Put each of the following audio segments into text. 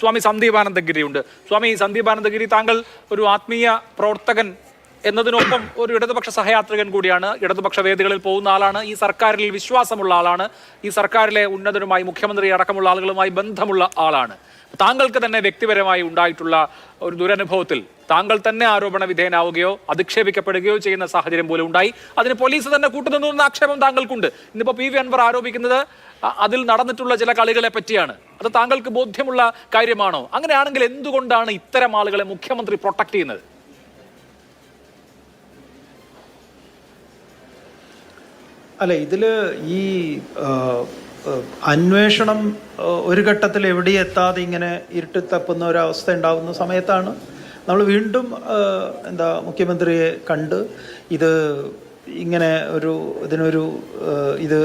സ്വാമി സന്ദീപാനന്ദഗിരിയുണ്ട്. സ്വാമി സന്ദീപാനന്ദഗിരി താങ്കൾ ഒരു ആത്മീയ പ്രവർത്തകൻ എന്നതിനൊപ്പം ഒരു ഇടതുപക്ഷ സഹയാത്രികൻ കൂടിയാണ്. ഇടതുപക്ഷ വേദികളിൽ പോകുന്ന ആളാണ്. ഈ സർക്കാരിൽ വിശ്വാസമുള്ള ആളാണ്. ഈ സർക്കാരിലെ ഉന്നതരുമായി മുഖ്യമന്ത്രി അടക്കമുള്ള ആളുകളുമായി ബന്ധമുള്ള ആളാണ്. താങ്കൾക്ക് തന്നെ വ്യക്തിപരമായി ഉണ്ടായിട്ടുള്ള ഒരു ദുരനുഭവത്തിൽ താങ്കൾ തന്നെ ആരോപണ വിധേയനാവുകയോ അധിക്ഷേപിക്കപ്പെടുകയോ ചെയ്യുന്ന സാഹചര്യം പോലും ഉണ്ടായി. അതിന് പോലീസ് തന്നെ കൂട്ടുനിന്നു എന്ന ആക്ഷേപം താങ്കൾക്കുണ്ട്. ഇന്നിപ്പോ പി വി അൻവർ ആരോപിക്കുന്നത് അതിൽ നടന്നിട്ടുള്ള ചില കളികളെ പറ്റിയാണ്. അത് താങ്കൾക്ക് ബോധ്യമുള്ള കാര്യമാണോ? അങ്ങനെയാണെങ്കിൽ എന്തുകൊണ്ടാണ് ഇത്തരം ആളുകളെ മുഖ്യമന്ത്രി പ്രൊട്ടക്ട് ചെയ്യുന്നത്? അല്ല ഇതിൽ ഈ അന്വേഷണം ഒരു ഘട്ടത്തിൽ എവിടെ എത്താതെ ഇങ്ങനെ ഇരുട്ടിത്തപ്പുന്ന ഒരു ഒരവസ്ഥ ഉണ്ടാകുന്ന സമയത്താണ് നമ്മൾ വീണ്ടും എന്താ മുഖ്യമന്ത്രിയെ കണ്ട് ഇത് ഇങ്ങനെ ഒരു ഇതിനൊരു ഇത്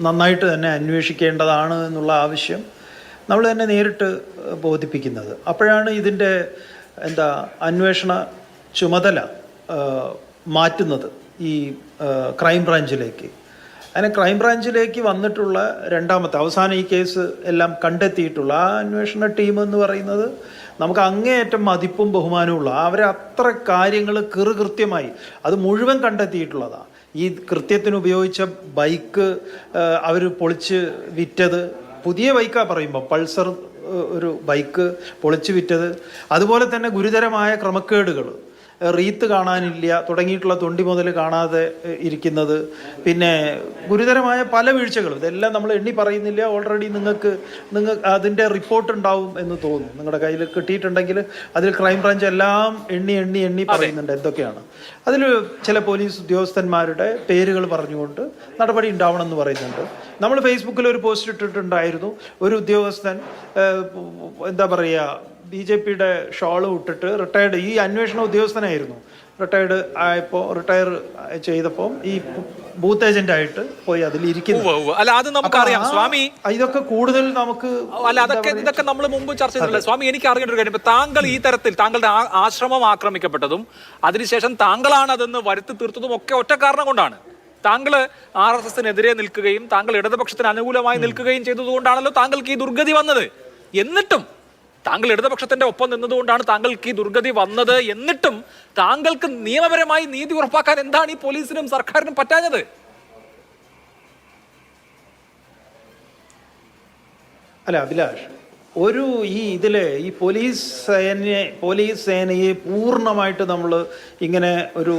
നന്നായിട്ട് തന്നെ അന്വേഷിക്കേണ്ടതാണ് എന്നുള്ള ആവശ്യം നമ്മൾ തന്നെ നേരിട്ട് ബോധിപ്പിക്കുന്നത്. അപ്പോഴാണ് ഇതിന്റെ എന്താ അന്വേഷണ ചുമതല മാറ്റുന്നത് ഈ ക്രൈം ബ്രാഞ്ചിലേക്ക് അങ്ങനെ ക്രൈം ബ്രാഞ്ചിലേക്ക് വന്നിട്ടുള്ള രണ്ടാമത്തെ അവസാനം ഈ കേസ് എല്ലാം കണ്ടെത്തിയിട്ടുള്ള ആ അന്വേഷണ ടീം എന്ന് പറയുന്നത് നമുക്ക് അങ്ങേയറ്റം മതിപ്പും ബഹുമാനവും അവരെ അത്ര കാര്യങ്ങൾ കൃത്യമായി അത് മുഴുവൻ കണ്ടെത്തിയിട്ടുള്ളതാണ് ഈ കൃത്യത്തിന് ഉപയോഗിച്ച ബൈക്ക് അവർ പൊളിച്ച് വിറ്റത്. പുതിയ ബൈക്കാണ് പറയുമ്പോൾ പൾസർ ഒരു ബൈക്ക് പൊളിച്ച് വിറ്റത്. അതുപോലെ തന്നെ ഗുരുതരമായ ക്രമക്കേടുകൾ റീത്ത് കാണാനില്ല തുടങ്ങിയിട്ടുള്ള തൊണ്ടി മുതൽ കാണാതെ ഇരിക്കുന്നത്. പിന്നെ ഗുരുതരമായ പല വീഴ്ചകളും. ഇതെല്ലാം നമ്മൾ എണ്ണി പറയുന്നില്ല ഓൾറെഡി നിങ്ങൾക്ക് നിങ്ങൾ അതിന്റെ റിപ്പോർട്ട് ഉണ്ടാവും എന്ന് തോന്നുന്നു. നിങ്ങളുടെ കയ്യിൽ കിട്ടിയിട്ടുണ്ടെങ്കിൽ അതിൽ ക്രൈംബ്രാഞ്ച് എല്ലാം എണ്ണി എണ്ണി എണ്ണി പറയുന്നുണ്ട് എന്തൊക്കെയാണ്. അതിൽ ചില പോലീസ് ഉദ്യോഗസ്ഥന്മാരുടെ പേരുകൾ പറഞ്ഞുകൊണ്ട് നടപടി ഉണ്ടാവണം എന്ന് പറയുന്നുണ്ട് നമ്മൾ ഫേസ്ബുക്കിൽ ഒരു പോസ്റ്റ് ഇട്ടിട്ടുണ്ടായിരുന്നു. ഒരു ഉദ്യോഗസ്ഥൻ എന്താ പറയുക ബി ജെ പിയുടെ ഷോൾ ഇട്ടിട്ട് റിട്ടയർഡ് ഈ അന്വേഷണ ഉദ്യോഗസ്ഥനായിരുന്നു. റിട്ടയർഡ് ആയപ്പോൾ റിട്ടയർ ചെയ്തപ്പോൾ ഈ ബൂത്ത് ഏജന്റ് ആയിട്ട് പോയി ഉവ്വ്. അല്ല അത് നമുക്കറിയാം സ്വാമി ഇതൊക്കെ കൂടുതൽ നമുക്ക് അല്ല അതൊക്കെ ഇതൊക്കെ നമ്മൾ മുമ്പ് ചർച്ച ചെയ്തിട്ടില്ല സ്വാമി എനിക്ക് അറിയേണ്ട ഒരു കാര്യം. താങ്കൾ ഈ തരത്തിൽ താങ്കളുടെ ആശ്രമം ആക്രമിക്കപ്പെട്ടതും അതിനുശേഷം താങ്കളാണ് അതെന്ന് വരുത്തി തീർത്തതും ഒക്കെ ഒറ്റ കാരണം കൊണ്ടാണ്. താങ്കൾ ആർ എസ് എസിനെതിരെ നിൽക്കുകയും താങ്കൾ ഇടതുപക്ഷത്തിന് അനുകൂലമായി നിൽക്കുകയും ചെയ്തതുകൊണ്ടാണല്ലോ താങ്കൾക്ക് ഈ ദുർഗതി വന്നത്. എന്നിട്ടും താങ്കൾ ഇടതുപക്ഷത്തിന്റെ ഒപ്പം നിന്നതുകൊണ്ടാണ് താങ്കൾക്ക് ഈ ദുർഗതി വന്നത്. എന്നിട്ടും താങ്കൾക്ക് നിയമപരമായി നീതി ഉറപ്പാക്കാൻ എന്താണ് ഈ പോലീസിനും സർക്കാരിനും പറ്റാഞ്ഞത്? അല്ല അഭിലാഷ് ഒരു ഈ ഇതിലെ ഈ പോലീസ് സേനയെ പോലീസ് സേനയെ പൂർണമായിട്ട് നമ്മൾ ഇങ്ങനെ ഒരു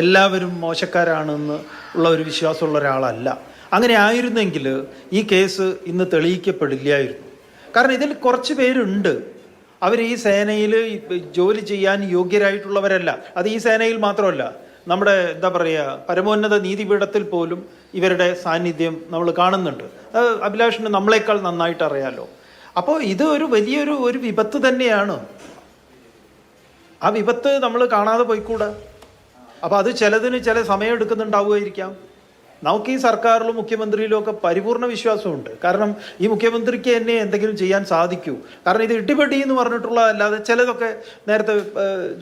എല്ലാവരും മോശക്കാരാണെന്ന് ഉള്ള ഒരു വിശ്വാസമുള്ള ഒരാളല്ല. അങ്ങനെ ആയിരുന്നെങ്കിൽ ഈ കേസ് ഇന്ന് തെളിയിക്കപ്പെടില്ലായിരുന്നു. കാരണം ഇതിൽ കുറച്ച് പേരുണ്ട്. അവർ ഈ സേനയിൽ ജോലി ചെയ്യാൻ യോഗ്യരായിട്ടുള്ളവരല്ല. അത് ഈ സേനയിൽ മാത്രമല്ല. നമ്മുടെ എന്താ പറയുക പരമോന്നത നീതിപീഠത്തിൽ പോലും ഇവരുടെ സാന്നിധ്യം നമ്മൾ കാണുന്നുണ്ട്. അത് അഭിലാഷിന് നമ്മളെക്കാൾ നന്നായിട്ട് അറിയാലോ. അപ്പോൾ ഇത് ഒരു വലിയൊരു ഒരു വിപത്ത് തന്നെയാണ്. ആ വിപത്ത് നമ്മൾ കാണാതെ പോയിക്കൂടാ? അപ്പോൾ അത് ചിലതിന് ചില സമയം എടുക്കുന്നുണ്ടാവുമായിരിക്കാം. നമുക്ക് ഈ സർക്കാരിലും മുഖ്യമന്ത്രിയിലും ഒക്കെ പരിപൂർണ വിശ്വാസമുണ്ട്. കാരണം ഈ മുഖ്യമന്ത്രിക്ക് തന്നെ എന്തെങ്കിലും ചെയ്യാൻ സാധിക്കൂ. കാരണം ഇത് ഇട്ടിപ്പെട്ടി എന്ന് പറഞ്ഞിട്ടുള്ള അല്ലാതെ ചിലതൊക്കെ നേരത്തെ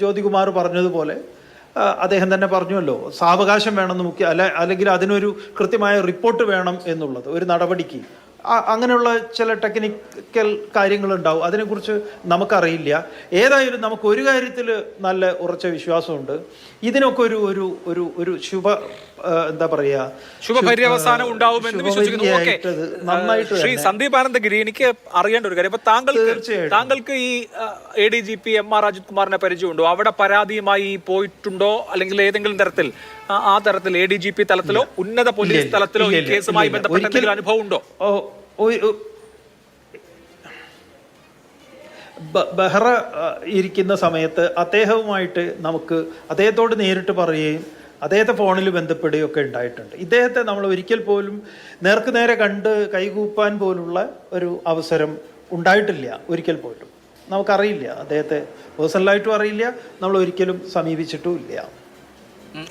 ജ്യോതികുമാർ പറഞ്ഞതുപോലെ അദ്ദേഹം തന്നെ പറഞ്ഞുവല്ലോ സാവകാശം വേണമെന്ന് മുഖ്യ അല്ല അല്ലെങ്കിൽ അതിനൊരു കൃത്യമായ റിപ്പോർട്ട് വേണം എന്നുള്ളത് ഒരു നടപടിക്ക്. അങ്ങനെയുള്ള ചില ടെക്നിക്കൽ കാര്യങ്ങളുണ്ടാവും. അതിനെക്കുറിച്ച് നമുക്കറിയില്ല. ഏതായാലും നമുക്ക് ഒരു കാര്യത്തിൽ നല്ല ഉറച്ച വിശ്വാസമുണ്ട്. ഇതിനൊക്കെ ഒരു ഒരു ഒരു ഒരു ശുഭ എന്താ പറയാ ശുഭപര്യവസാനം ഉണ്ടാവും എന്ന് വിശ്വസിക്കുന്നു. നന്നായിട്ട് ശ്രീ സന്ദീപ് ആനന്ദഗിരി എനിക്ക് അറിയേണ്ട ഒരു കാര്യം. ഇപ്പൊ താങ്കൾക്ക് താങ്കൾക്ക് ഈ A D G P M R Ajith കുമാറിനെ പരിചയമുണ്ടോ? അവിടെ പരാതിയുമായി പോയിട്ടുണ്ടോ? അല്ലെങ്കിൽ ഏതെങ്കിലും തരത്തിൽ ആ- തരത്തിൽ എ ഡി ജി പി തലത്തിലോ ഉന്നത പോലീസ് തലത്തിലോ ഈ കേസുമായി ബന്ധപ്പെട്ട എന്തെങ്കിലും അനുഭവം ഉണ്ടോ ഓ ഒരു- ബഹ്റ ഇരിക്കുന്ന സമയത്ത് അദ്ദേഹവുമായിട്ട് നമുക്ക് അദ്ദേഹത്തോട് നേരിട്ട് പറയുകയും അദ്ദേഹത്തെ ഫോണിൽ ബന്ധപ്പെടുകയും ഒക്കെ ഉണ്ടായിട്ടുണ്ട്. ഇദ്ദേഹത്തെ നമ്മൾ ഒരിക്കൽ പോലും നേർക്ക് നേരെ കണ്ട് കൈകൂപ്പാൻ പോലുള്ള ഒരു അവസരം ഉണ്ടായിട്ടില്ല ഒരിക്കൽ പോലും. നമുക്കറിയില്ല അദ്ദേഹത്തെ പേഴ്സണലായിട്ടും അറിയില്ല നമ്മൾ ഒരിക്കലും സമീപിച്ചിട്ടും ഇല്ല.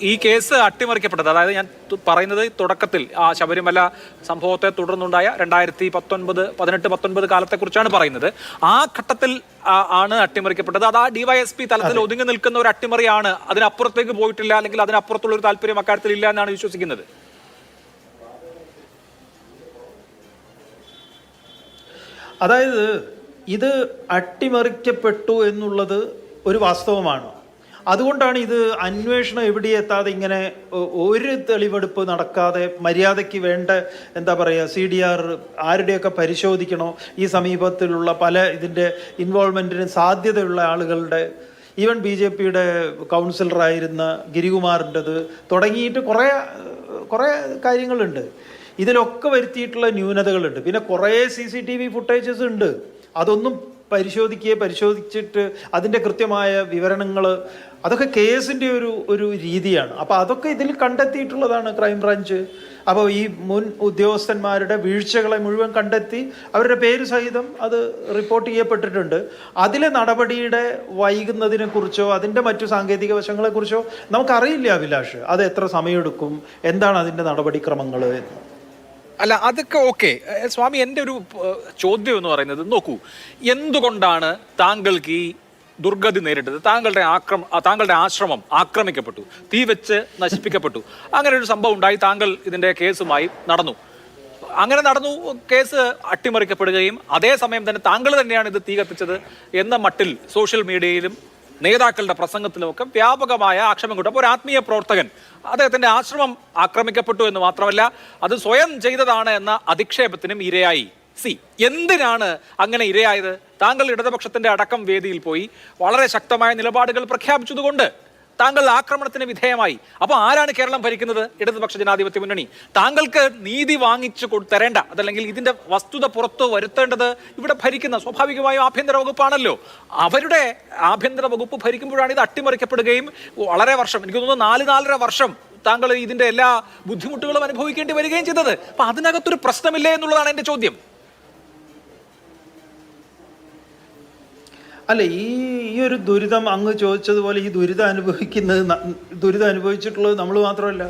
ഈ കേസ് അട്ടിമറിക്കപ്പെട്ടത് അതായത് ഞാൻ പറയുന്നത് തുടക്കത്തിൽ ആ ശബരിമല സംഭവത്തെ തുടർന്നുണ്ടായ രണ്ടായിരത്തി പത്തൊൻപത് പതിനെട്ട് പത്തൊൻപത് കാലത്തെക്കുറിച്ചാണ് പറയുന്നത്. ആ ഘട്ടത്തിൽ ആണ് അട്ടിമറിക്കപ്പെട്ടത്. അത് ആ ഡിവൈഎസ്പി തലത്തിൽ ഒതുങ്ങി നിൽക്കുന്ന ഒരു അട്ടിമറിയാണ്. അതിനപ്പുറത്തേക്ക് പോയിട്ടില്ല അല്ലെങ്കിൽ അതിനപ്പുറത്തുള്ള ഒരു താല്പര്യം അക്കാര്യത്തിൽ ഇല്ല എന്നാണ് വിശ്വസിക്കുന്നത്. അതായത് ഇത് അട്ടിമറിക്കപ്പെട്ടു എന്നുള്ളത് ഒരു വാസ്തവമാണ്. അതുകൊണ്ടാണ് ഇത് അന്വേഷണം എവിടെ എത്താതെ ഇങ്ങനെ ഒരു തെളിവെടുപ്പ് നടക്കാതെ മര്യാദയ്ക്ക് വേണ്ട എന്താ പറയുക സി ഡി ആർ ആരുടെയൊക്കെ പരിശോധിക്കണോ ഈ സമീപത്തിലുള്ള പല ഇതിന്റെ ഇൻവോൾവ്മെന്റിന് സാധ്യതയുള്ള ആളുകളുടെ ഈവൻ ബി ജെ പിയുടെ കൗൺസിലറായിരുന്ന ഗിരികുമാറിന്റെത് തുടങ്ങിയിട്ട് കുറേ കുറേ കാര്യങ്ങളുണ്ട്. ഇതിലൊക്കെ വരുത്തിയിട്ടുള്ള ന്യൂനതകളുണ്ട്. പിന്നെ കുറേ C C T V footages ഉണ്ട്. അതൊന്നും പരിശോധിക്കുകയെ പരിശോധിച്ചിട്ട് അതിന്റെ കൃത്യമായ വിവരണങ്ങൾ അതൊക്കെ കേസിന്റെ ഒരു ഒരു രീതിയാണ്. അപ്പോൾ അതൊക്കെ ഇതിൽ കണ്ടെത്തിയിട്ടുള്ളതാണ് ക്രൈംബ്രാഞ്ച്. അപ്പോൾ ഈ മുൻ ഉദ്യോഗസ്ഥന്മാരുടെ വീഴ്ചകളെ മുഴുവൻ കണ്ടെത്തി അവരുടെ പേര് സഹിതം അത് റിപ്പോർട്ട് ചെയ്യപ്പെട്ടിട്ടുണ്ട്. അതിലെ നടപടിയുടെ വൈകുന്നതിനെ കുറിച്ചോ അതിന്റെ മറ്റു സാങ്കേതിക വശങ്ങളെക്കുറിച്ചോ നമുക്കറിയില്ല അഭിലാഷ്. അത് എത്ര സമയമെടുക്കും? എന്താണ് അതിന്റെ നടപടിക്രമങ്ങൾ എന്ന്. അല്ല അതൊക്കെ ഓക്കെ. സ്വാമി എന്റെ ഒരു ചോദ്യം എന്ന് പറയുന്നത് നോക്കൂ. എന്തുകൊണ്ടാണ് താങ്കൾക്ക് ഈ ദുർഗതി നേരിട്ടത്? താങ്കളുടെ ആക്രമ താങ്കളുടെ ആശ്രമം ആക്രമിക്കപ്പെട്ടു തീ വെച്ച് നശിപ്പിക്കപ്പെട്ടു. അങ്ങനെ ഒരു സംഭവം ഉണ്ടായി താങ്കൾ ഇതിന്റെ കേസുമായി നടന്നു. അങ്ങനെ നടന്നു കേസ് അട്ടിമറിക്കപ്പെടുകയും അതേസമയം തന്നെ താങ്കൾ തന്നെയാണ് ഇത് തീ കത്തിച്ചത് എന്ന മട്ടിൽ സോഷ്യൽ മീഡിയയിലും നേതാക്കളുടെ പ്രസംഗത്തിലുമൊക്കെ വ്യാപകമായ ആക്ഷേപം കിട്ടും. അപ്പോൾ ഒരു ആത്മീയ പ്രവർത്തകൻ അദ്ദേഹത്തിന്റെ ആശ്രമം ആക്രമിക്കപ്പെട്ടു എന്ന് മാത്രമല്ല അത് സ്വയം ചെയ്തതാണ് എന്ന അധിക്ഷേപത്തിനും ഇരയായി. സി എന്തിനാണ് അങ്ങനെ ഇരയായത്? താങ്കൾ ഇടതുപക്ഷത്തിന്റെ അടക്കം വേദിയിൽ പോയി വളരെ ശക്തമായ നിലപാടുകൾ പ്രഖ്യാപിച്ചതുകൊണ്ട് താങ്കൾ ആക്രമണത്തിന് വിധേയമായി. അപ്പോൾ ആരാണ് കേരളം ഭരിക്കുന്നത്? ഇടതുപക്ഷ ജനാധിപത്യ മുന്നണി. താങ്കൾക്ക് നീതി വാങ്ങിച്ചു തരേണ്ട അതല്ലെങ്കിൽ ഇതിന്റെ വസ്തുത പുറത്തു വരുത്തേണ്ടത് ഇവിടെ ഭരിക്കുന്ന സ്വാഭാവികമായും ആഭ്യന്തര വകുപ്പാണല്ലോ. അവരുടെ ആഭ്യന്തര വകുപ്പ് ഭരിക്കുമ്പോഴാണ് ഇത് അട്ടിമറിക്കപ്പെടുകയും വളരെ വർഷം എനിക്ക് തോന്നുന്നു നാല് നാലര വർഷം താങ്കൾ ഇതിന്റെ എല്ലാ ബുദ്ധിമുട്ടുകളും അനുഭവിക്കേണ്ടി വരികയും ചെയ്തത്. അപ്പൊ അതിനകത്തൊരു പ്രശ്നമില്ലേ എന്നുള്ളതാണ് എന്റെ ചോദ്യം. അല്ല ഈ ഈ ഒരു ദുരിതം അങ്ങ് ചോദിച്ചതുപോലെ ഈ ദുരിതം അനുഭവിക്കുന്നത് ദുരിതം അനുഭവിച്ചിട്ടുള്ളത് നമ്മൾ മാത്രമല്ല.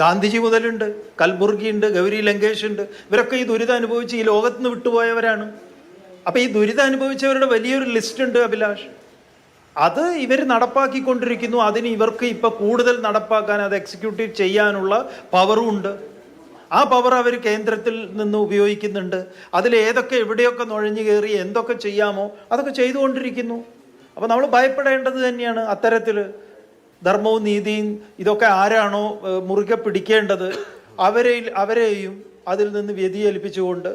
ഗാന്ധിജി മുതലുണ്ട് കൽബുർഗി ഉണ്ട് ഗൗരി ലങ്കേഷ് ഉണ്ട് ഇവരൊക്കെ ഈ ദുരിതം അനുഭവിച്ച് ഈ ലോകത്ത് നിന്ന് വിട്ടുപോയവരാണ്. അപ്പം ഈ ദുരിതം അനുഭവിച്ചവരുടെ വലിയൊരു ലിസ്റ്റ് ഉണ്ട് അഭിലാഷ്. അത് ഇവർ നടപ്പാക്കിക്കൊണ്ടിരിക്കുന്നു. അതിന് ഇവർക്ക് ഇപ്പം കൂടുതൽ നടപ്പാക്കാൻ അത് എക്സിക്യൂട്ടീവ് ചെയ്യാനുള്ള പവറും ഉണ്ട്. ആ പവർ അവർ കേന്ദ്രത്തിൽ നിന്ന് ഉപയോഗിക്കുന്നുണ്ട്. അതിൽ ഏതൊക്കെ എവിടെയൊക്കെ നുഴഞ്ഞു കയറി എന്തൊക്കെ ചെയ്യാമോ അതൊക്കെ ചെയ്തുകൊണ്ടിരിക്കുന്നു. അപ്പോൾ നമ്മൾ ഭയപ്പെടേണ്ടത് തന്നെയാണ് അത്തരത്തിൽ ധർമ്മവും നീതിയും ഇതൊക്കെ ആരാണോ മുറുകെ പിടിക്കേണ്ടത് അവരെ അവരെയും അതിൽ നിന്ന് വ്യതിയേൽപ്പിച്ചുകൊണ്ട്.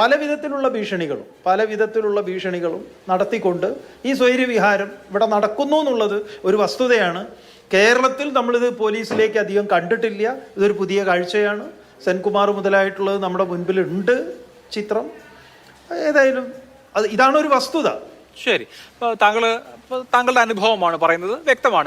പല വിധത്തിലുള്ള ഭീഷണികളും പല വിധത്തിലുള്ള ഭീഷണികളും നടത്തിക്കൊണ്ട് ഈ സ്വൈര്യവിഹാരം ഇവിടെ നടക്കുന്നു എന്നുള്ളത് ഒരു വസ്തുതയാണ്. കേരളത്തിൽ നമ്മളിത് പോലീസിലേക്ക് അധികം കണ്ടിട്ടില്ല. ഇതൊരു പുതിയ കാഴ്ചയാണ്. സെൻകുമാർ മുതലായിട്ടുള്ളത് നമ്മുടെ മുൻപിലുണ്ട് ചിത്രം. ഏതായാലും അത് ഇതാണ് ഒരു വസ്തുത. ശരി. താങ്കൾ താങ്കളുടെ അനുഭവമാണ് പറയുന്നത് വ്യക്തമാണ്.